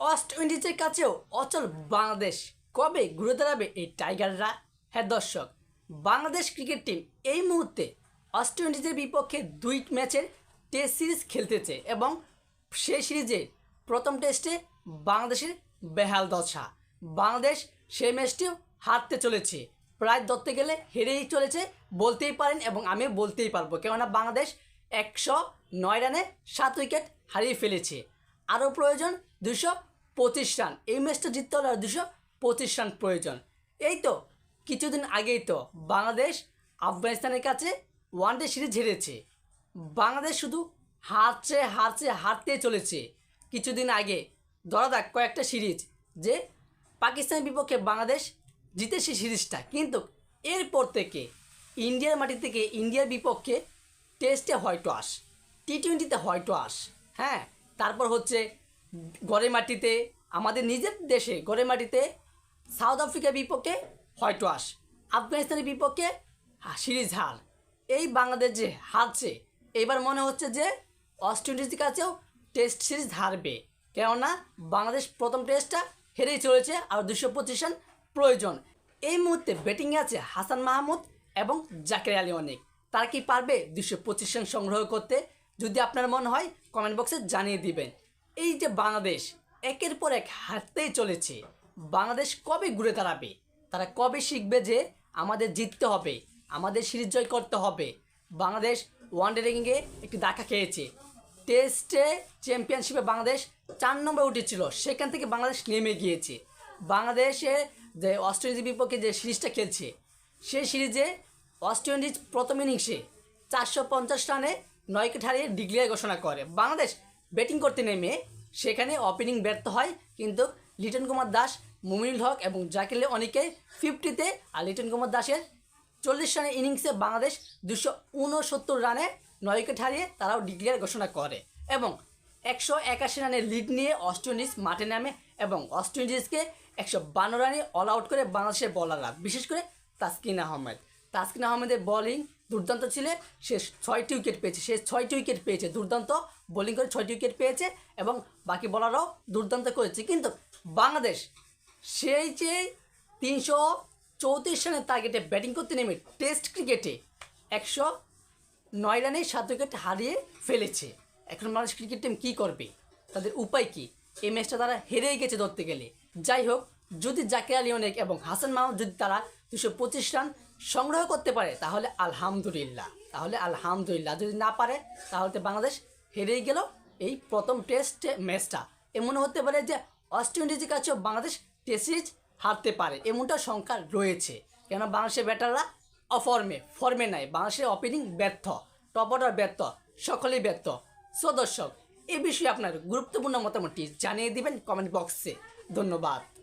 West ইন্ডিজের কাছেও অচল বাংলাদেশ। কবে ঘুরে দাঁড়াবে এই টাইগাররা? হ্যাঁ দর্শক, বাংলাদেশ ক্রিকেট টিম এই মুহূর্তে ওয়েস্ট ইন্ডিজের বিপক্ষে দুই ম্যাচের টেস্ট সিরিজ খেলতেছে এবং সেই সিরিজে প্রথম টেস্টে বাংলাদেশের বেহাল দশা। বাংলাদেশ সেই ম্যাচটিও হারতে চলেছে। প্রায় ধরতে গেলে হেরেই চলেছে বলতেই পারেন এবং আমি বলতেই পারব। কেননা বাংলাদেশ একশো নয় রানে সাত উইকেট হারিয়ে ফেলেছে। আরও প্রয়োজন দুশো পঁচিশ রান এই ম্যাচটা জিততে হলে আর দুশো পঁচিশ রান প্রয়োজন। এই তো, কিছুদিন আগেই তো বাংলাদেশ আফগানিস্তানের কাছে ওয়ান ডে সিরিজ হেরেছে। বাংলাদেশ শুধু হারছে হারছে হারতে চলেছে। কিছুদিন আগে ধরা যাক কয়েকটা সিরিজ যে পাকিস্তানের বিপক্ষে বাংলাদেশ জিতেছে সিরিজটা কিন্তু এরপর থেকে ইন্ডিয়ার মাটি থেকে ইন্ডিয়ার বিপক্ষে টেস্টে হয়তো আস টি টোয়েন্টিতে হয়তো আস হ্যাঁ? তারপর হচ্ছে গড়ের মাটিতে, আমাদের নিজের দেশে গড়ের মাটিতে সাউথ আফ্রিকার বিপক্ষে হয়তো আস, আফগানিস্তানের বিপক্ষে সিরিজ হার। এই বাংলাদেশ যে হারছে, এবার মনে হচ্ছে যে ওয়েস্ট ইন্ডিজের কাছেও টেস্ট সিরিজ হারবে। কেননা বাংলাদেশ প্রথম টেস্টটা হেরেই চলেছে আর দুশো পঁচিশ রান প্রয়োজন। এই মুহূর্তে ব্যাটিংয়ে আছে হাসান মাহমুদ এবং জাকির আলী অনেক। তারা কি পারবে দুশো পঁচিশ রান সংগ্রহ করতে? যদি আপনার মনে হয় কমেন্ট বক্সে জানিয়ে দিবেন। এই যে বাংলাদেশ, একের পর এক হারতেই চলেছে। বাংলাদেশ কবে ঘুরে দাঁড়াবে? তারা কবে শিখবে যে আমাদের জিততে হবে, আমাদের সিরিজ জয় করতে হবে? বাংলাদেশ ওয়ানডে র্যাঙ্কিংয়ে একটি ধাক্কা খেয়েছে। টেস্টে চ্যাম্পিয়নশিপে বাংলাদেশ চার নম্বরে উঠেছিল, সেখান থেকে বাংলাদেশ নেমে গিয়েছে। বাংলাদেশে যে অস্ট্রেলিয়ার বিপক্ষে যে সিরিজটা খেলছে, সেই সিরিজে ওয়েস্ট ইন্ডিজ প্রথম ইনিংসে চারশো পঞ্চাশ রানে নয় উইকেট হারিয়ে ডিক্লেয়ার ঘোষণা করে। বাংলাদেশ ব্যাটিং করতে নেমে সেখানে ওপেনিং ব্যর্থ হয়, কিন্তু লিটন কুমার দাস, মুমিনুল হক এবং জাকিলে অনেকে ফিফটিতে আর লিটন কুমার দাসের চল্লিশ রানের ইনিংসে বাংলাদেশ দুশো উনসত্তর রানে নয় উইকেট হারিয়ে তারাও ডিক্লেয়ার ঘোষণা করে এবং একশো একাশি রানের লিড নিয়ে ওয়েস্ট ইন্ডিজ মাঠে নামে এবং ওয়েস্ট ইন্ডিজকে একশো বান্ন রানে অল আউট করে বাংলাদেশের বলাররা বিশেষ করে তাসকিন আহমেদ। তাসকিন আহমেদের বোলিং দুর্দান্ত ছিল। সে ছয়টি উইকেট পেয়েছে, সে ছয়টি উইকেট পেয়েছে, দুর্দান্ত। বোলিং করে ছয়টি উইকেট পেয়েছে এবং বাকি বলাররাও দুর্দান্ত করেছে। কিন্তু বাংলাদেশ সেই যে তিনশো চৌত্রিশ রানের টার্গেটে ব্যাটিং করতে নেমে টেস্ট ক্রিকেটে একশো নয় রানে সাত উইকেট হারিয়ে ফেলেছে। এখন মানুষ ক্রিকেট টিম কী করবে? তাদের উপায় কি? এই ম্যাচটা তারা হেরেই গেছে ধরতে গেলে। যাই হোক, যদি জাকির আলী অনেক এবং হাসান মাহমুদ, যদি তারা দুশো পঁচিশ রান সংগ্রহ করতে পারে, তাহলে আলহামদুলিল্লাহ। তাহলে আলহামদুলিল্লাহ। যদি না পারে, তাহলে বাংলাদেশ হেরেই গেল এই প্রথম টেস্ট ম্যাচটা। এমন হতে পারে যে ওয়েস্ট ইন্ডিজের কাছেও বাংলাদেশ টেস্ট সিরিজ হারতে পারে, এমনটা সংখ্যা রয়েছে। কেন বাংলাদেশের ব্যাটাররা অফর্মে, ফর্মে নাই, বাংলাদেশের ওপেনিং ব্যর্থ টপ অর্ডার ব্যর্থ, সকলেই ব্যর্থ। সো দর্শক, এ বিষয়ে আপনার গুরুত্বপূর্ণ মতামতটি জানিয়ে দিবেন কমেন্ট বক্সে। ধন্যবাদ।